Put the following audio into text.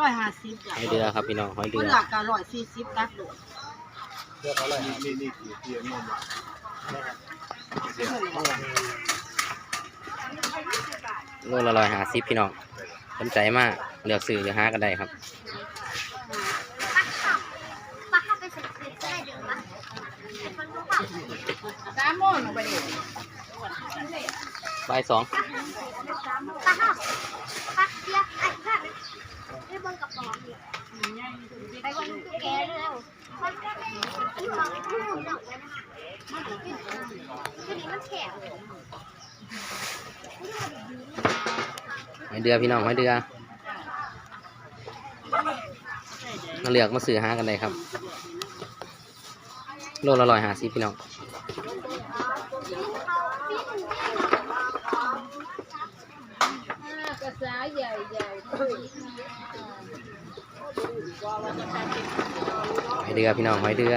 ร้อยห้าสิบจ้ะหอยเดือครับพี่น้องหอยเดืคนอหลักก็ร้อยสี่สิบตักโดดเรื่องอะไรนี่นี่คือเทียนนี่มาโลละร้อยห้าสิบพี่น้องสนใจมากเลือกซื้อหรือหากันได้ครับปลาเข้าไปใส่เกลือได้เดี๋ยวนะไอ้คนรู้เปล่าสามโมงไปเด็บ่ายสอง ปลาเข้าปลาเดียวไอ้ข้าไม่เบิ่งกับปอมเนี่ย ไปคนตุ๊กแกเร็วมันก็ไม่ที่มองไอ้ผู้หมุนดอกเลยนะคะมันเป็นทีนี้มันแข็งหอยเดือพี่น้องหอยเดือมาเลือกมาซื้อหากันได้ครับ โลละร้อยหาสิพี่น้องกระสาใหญ่ใหญ่หอยเดือพี่น้องหอยเดือ